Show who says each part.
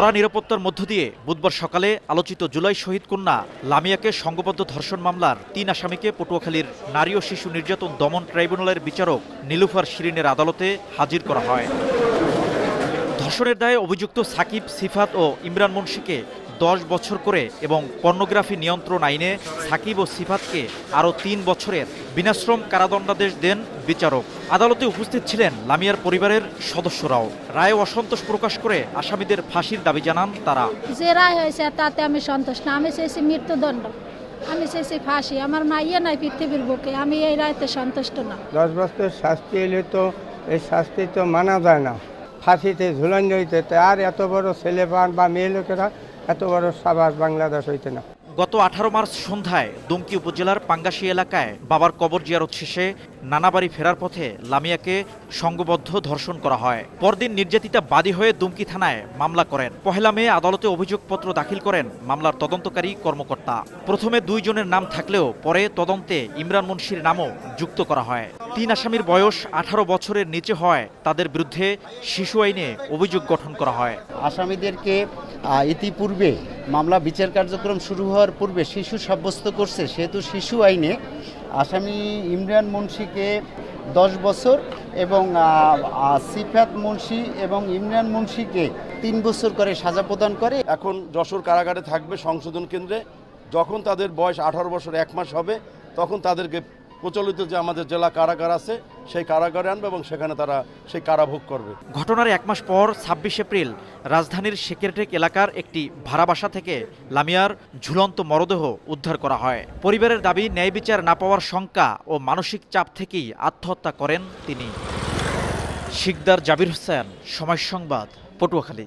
Speaker 1: কড়া নিরাপত্তার মধ্য দিয়ে বুধবার সকালে আলোচিত জুলাই শহীদ কন্যা লামিয়াকে সংঘবদ্ধ ধর্ষণ মামলার তিন আসামিকে পটুয়াখালীর নারী ও শিশু নির্যাতন দমন ট্রাইব্যুনালের বিচারক নীলুফার শিরিনের আদালতে হাজির করা হয়। ধর্ষণের দায়ে অভিযুক্ত সাকিব, সিফাত ও ইমরান মুন্সিকে দশ বছর করে এবং পর্নোগ্রাফি নিয়ন্ত্রণ আইনে সাকিব ও সিফাতকে আরও তিন বছরের বিনাশ্রম কারাদণ্ডাদেশ দেন বিচারক। আদালতে উপস্থিত ছিলেন লামিয়ার পরিবারের সদস্যরাও। রায়ে অসন্তোষ প্রকাশ করে আসামিদের ফাঁসির দাবি জানান তারা।
Speaker 2: যে রায় হয়েছে তাতে আমি সন্তুষ্ট না। আমি চেয়েছি মৃত্যুদণ্ড। আমি চেয়েছি ফাঁসি। আমার মাইয়া নাই পৃথিবীর বুকে। আমি এই রায়তে সন্তুষ্ট না।
Speaker 3: দশ বছর শাস্তি এলে তো এই শাস্তি তো মানা যায় না। ফাঁসিতে ঝুলান হইতে আর এত বড় ছেলে বা- মেয়ে লোকেরা, এত বড় সাবাস বাংলাদেশ হইতে না।
Speaker 1: গত আঠারো মার্চ সন্ধ্যায় দুমকি উপজেলার পাঙ্গাসী এলাকায় বাবার কবর জিয়ারত শেষে নানাবাড়ি ফেরার পথে লামিয়াকে সংঘবদ্ধ ধর্ষণ করা হয়। পরদিন নির্যাতিতা বাদী হয়ে দুমকি থানায় মামলা করেন। পহেলা মে আদালতে অভিযোগপত্র দাখিল করেন মামলার তদন্তকারী কর্মকর্তা। প্রথমে দুইজনের নাম থাকলেও পরে তদন্তে ইমরান মুন্সির নামও যুক্ত করা হয়। তিন আসামির বয়স আঠারো বছরের নিচে হয় তাদের বিরুদ্ধে শিশু আইনে অভিযোগ গঠন করা হয়।
Speaker 4: আসামিদেরকে ইতিপূর্বে মামলা বিচার কার্যক্রম শুরু হওয়ার পূর্বে শিশু সাব্যস্ত করছে। সেহেতু শিশু আইনে আসামি ইমরান মুন্সিকে দশ বছর এবং সিফাত মুন্সি এবং ইমরান মুন্সিকে তিন বছর করে সাজা প্রদান করে।
Speaker 5: এখন যশোর কারাগারে থাকবে সংশোধন কেন্দ্রে। যখন তাদের বয়স আঠারো বছর এক মাস হবে তখন তাদেরকে প্রচলিত যে আমাদের জেলা কারাগার আছে, সেই কারাগারে আনবে এবং সেখানে তারা সেই কারাভোগ করবে।
Speaker 1: ঘটনার এক মাস পর ছাব্বিশ এপ্রিল, রাজধানীর সেকেরটেক এলাকার একটি ভাড়া বাসা থেকে লামিয়ার ঝুলন্ত মরদেহ উদ্ধার করা হয়। পরিবারের দাবি, ন্যায় বিচার না পাওয়ার শঙ্কা ও মানসিক চাপ থেকেই আত্মহত্যা করেন তিনি। শিকদার জাবির হোসেন, সময় সংবাদ, পটুয়াখালী।